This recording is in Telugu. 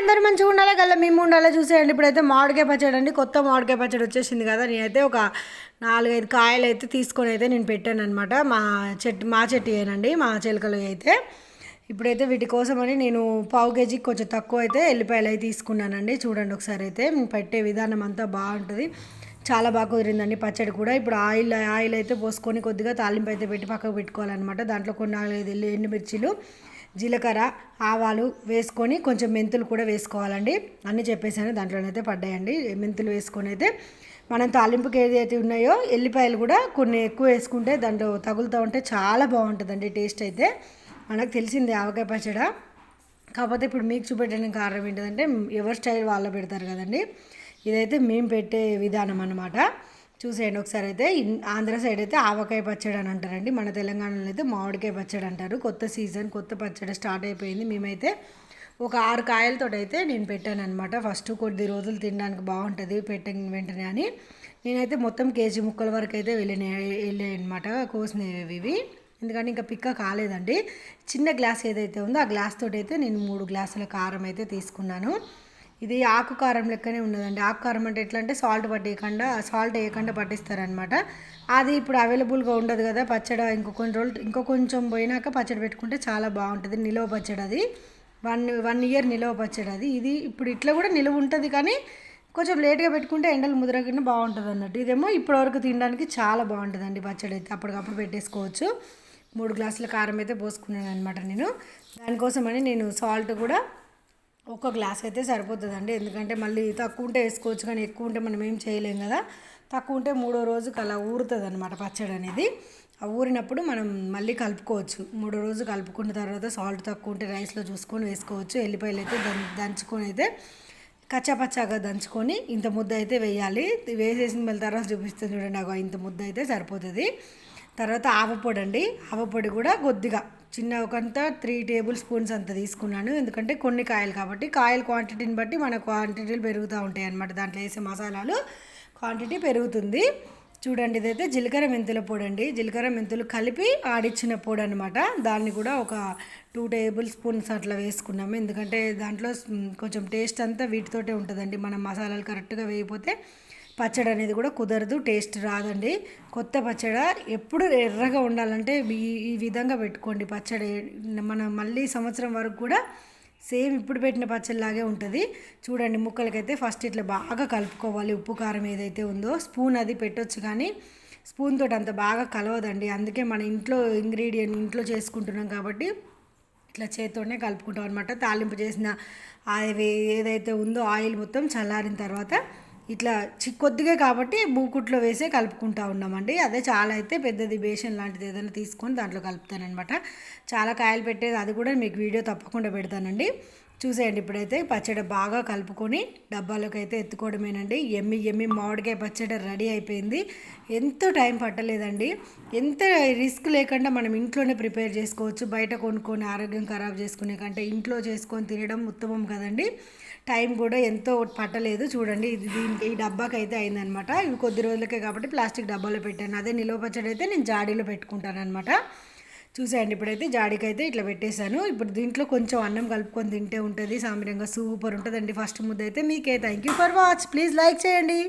అందరూ మంచిగా ఉండాలి? గల్ల మేము ఉండాలి? చూసేయండి. ఇప్పుడైతే మామిడికాయ పచ్చడి అండి. కొత్త మామిడికాయ పచ్చడి వచ్చేసింది కదా. నేనైతే ఒక నాలుగైదు కాయలు అయితే తీసుకొని అయితే నేను పెట్టాను అనమాట మా చెట్టు మా చెట్టు ఏనండి మా చిలకలు అయితే. ఇప్పుడైతే వీటి కోసమని నేను పావు కేజీకి కొంచెం తక్కువ అయితే ఎల్లిపాయలు అయితే తీసుకున్నానండి. చూడండి ఒకసారి అయితే పెట్టే విధానం అంతా బాగుంటుంది. చాలా బాగా కుదిరిందండి పచ్చడి కూడా. ఇప్పుడు ఆయిల్ ఆయిల్ అయితే పోసుకొని కొద్దిగా తాలింపు అయితే పెట్టి పక్కకు పెట్టుకోవాలన్నమాట. దాంట్లో కొన్ని నాలుగైదు ఎల్లు ఎండుమిర్చీలు జీలకర్ర ఆవాలు వేసుకొని కొంచెం మెంతులు కూడా వేసుకోవాలండి. అన్నీ చెప్పేసాను దాంట్లోనైతే పడ్డాయండి. మెంతులు వేసుకొని అయితే మనం తాలింపుకి ఏదైతే ఉన్నాయో ఎల్లిపాయలు కూడా కొన్ని ఎక్కువ వేసుకుంటే దాంట్లో తగులుతూ ఉంటే చాలా బాగుంటుందండి టేస్ట్ అయితే. మనకు తెలిసింది ఆవకాయ పచ్చడ. కాకపోతే ఇప్పుడు మీకు చూపెట్టడానికి కారణం ఏంటంటే ఎవరి స్టైల్ వాళ్ళు పెడతారు కదండి. ఇదైతే మేము పెట్టే విధానం అనమాట చూసేయండి ఒకసారి అయితే. ఆంధ్ర సైడ్ అయితే ఆవకాయ పచ్చడి అని అంటారండి. మన తెలంగాణలో అయితే మామిడికాయ పచ్చడి అంటారు. కొత్త సీజన్ కొత్త పచ్చడి స్టార్ట్ అయిపోయింది. మేమైతే ఒక ఆరు కాయలతో అయితే నేను పెట్టాను అనమాట ఫస్ట్ కొద్ది రోజులు తినడానికి బాగుంటుంది పెట్టిన వెంటనే అని. నేనైతే మొత్తం కేజీ ముక్కల వరకు అయితే వెళ్ళినాయి వెళ్ళాయి అనమాట కోసినవి ఇవి. ఎందుకంటే ఇంకా పిక్క కాలేదండి. చిన్న గ్లాస్ ఏదైతే ఉందో ఆ గ్లాస్ తోటి అయితే నేను మూడు గ్లాసుల కారం అయితే తీసుకున్నాను. ఇది ఆకు కారం లెక్కనే ఉన్నదండి. ఆకుకారం అంటే ఎట్లా అంటే సాల్ట్ పట్టేయకుండా సాల్ట్ వేయకుండా పట్టిస్తారనమాట అది ఇప్పుడు అవైలబుల్గా ఉండదు కదా పచ్చడి ఇంకో కొన్ని రోజులు ఇంకో కొంచెం పోయినాక పచ్చడి పెట్టుకుంటే చాలా బాగుంటుంది. నిలవ పచ్చడి అది. వన్ వన్ ఇయర్ నిలవ పచ్చడి అది. ఇది ఇప్పుడు ఇట్లా కూడా నిలువ ఉంటుంది కానీ కొంచెం లేట్గా పెట్టుకుంటే ఎండలు ముదరకుండా బాగుంటుంది అన్నట్టు. ఇదేమో ఇప్పటివరకు తినడానికి చాలా బాగుంటుందండి పచ్చడి అయితే. అప్పటికప్పుడు పెట్టేసుకోవచ్చు. మూడు గ్లాసుల కారం అయితే పోసుకున్నాను అనమాట నేను. దానికోసమని నేను సాల్ట్ కూడా ఒక గ్లాస్ అయితే సరిపోతుందండి. ఎందుకంటే మళ్ళీ తక్కువ ఉంటే వేసుకోవచ్చు కానీ ఎక్కువ ఉంటే మనం ఏం చేయలేం కదా. తక్కువ ఉంటే మూడో రోజుకి అలా ఊరుతుంది అనమాట పచ్చడి అనేది. ఆ ఊరినప్పుడు మనం మళ్ళీ కలుపుకోవచ్చు. మూడో రోజు కలుపుకున్న తర్వాత సాల్ట్ తక్కువ ఉంటే రైస్లో చూసుకొని వేసుకోవచ్చు. ఎల్లిపాయలు అయితే దంచుకొని అయితే కచ్చాపచ్చాగా దంచుకొని ఇంత ముద్ద అయితే వేయాలి. వేసేసిన మళ్ళీ తర్వాత చూపిస్తుంది చూడండి. నాకు ఇంత ముద్ద అయితే సరిపోతుంది. తర్వాత ఆవపొడి అండి ఆవపొడి కూడా కొద్దిగా. చిన్న ఒకంత త్రీ టేబుల్ స్పూన్స్ అంత తీసుకున్నాను. ఎందుకంటే కొన్ని కాయలు కాబట్టి కాయల క్వాంటిటీని బట్టి మన క్వాంటిటీలు పెరుగుతూ ఉంటాయి అన్నమాట. దాంట్లో వేసే మసాలాలు క్వాంటిటీ పెరుగుతుంది. చూడండి ఇదైతే జీలకర్ర మెంతుల పొడి అండి జీలకర్ర మెంతులు కలిపి ఆడిచ్చిన పొడి అనమాట దాన్ని కూడా ఒక టూ టేబుల్ స్పూన్స్ అట్లా వేసుకున్నాము. ఎందుకంటే దాంట్లో కొంచెం టేస్ట్ అంతా వీటితోటే ఉంటుందండి. మనం మసాలాలు కరెక్ట్గా వేయకపోతే పచ్చడి అనేది కూడా కుదరదు టేస్ట్ రాదండి. కొత్త పచ్చడి ఎప్పుడు ఎర్రగా ఉండాలంటే ఈ విధంగా పెట్టుకోండి పచ్చడి. మనం మళ్ళీ సంవత్సరం వరకు కూడా సేమ్ ఇప్పుడు పెట్టిన పచ్చడిలాగే ఉంటుంది. చూడండి ముక్కలకైతే ఫస్ట్ ఇట్లా బాగా కలుపుకోవాలి. ఉప్పు కారం ఏదైతే ఉందో స్పూన్ అది పెట్టొచ్చు కానీ స్పూన్ తోటి అంత బాగా కలవదండి. అందుకే మన ఇంట్లో ఇంగ్రీడియంట్ ఇంట్లో చేసుకుంటున్నాం కాబట్టి ఇట్లా చేతితోనే కలుపుకుంటాం అనమాట తాలింపు చేసిన ఏదైతే ఉందో ఆయిల్ మొత్తం చల్లారిన తర్వాత ఇట్లా చిక్కొద్దిగా కాబట్టి బూకుట్లో వేసే కలుపుకుంటా ఉన్నామండి. అదే చాలా అయితే పెద్దది బేషన్ లాంటిది ఏదైనా తీసుకొని దాంట్లో కలుపుతానమాట చాలా కాయలు పెట్టేది అది కూడా మీకు వీడియో తప్పకుండా పెడతానండి. చూసేయండి ఇప్పుడైతే పచ్చడి బాగా కలుపుకొని డబ్బాలోకి అయితే ఎత్తుకోవడమేనండి. ఎమ్మి ఎమ్మి మామిడికాయ పచ్చడి రెడీ అయిపోయింది. ఎంతో టైం పట్టలేదండి. ఎంత రిస్క్ లేకుండా మనం ఇంట్లోనే ప్రిపేర్ చేసుకోవచ్చు. బయట కొనుక్కొని ఆరోగ్యం ఖరాబ్ చేసుకునే కంటే ఇంట్లో చేసుకొని తినడం ఉత్తమం కదండి. టైం కూడా ఎంతో పట్టలేదు. చూడండి ఇది దీనికి ఈ డబ్బాకి అయితే అయిందనమాట. ఇవి కొద్ది రోజులకే కాబట్టి ప్లాస్టిక్ డబ్బాలో పెట్టాను. అదే నిల్వ పచ్చడి అయితే నేను జాడీలో పెట్టుకుంటాను అనమాట చూసేయండి. ఇప్పుడైతే జాడికైతే ఇట్లా పెట్టేశాను. ఇప్పుడు దీంట్లో కొంచెం అన్నం కలుపుకొని తింటే ఉంటుంది. సామిరంగా సూపర్ ఉంటుందండి. ఫస్ట్ ముద్ద అయితే మీకే. Thank you for watch please like చేయండి.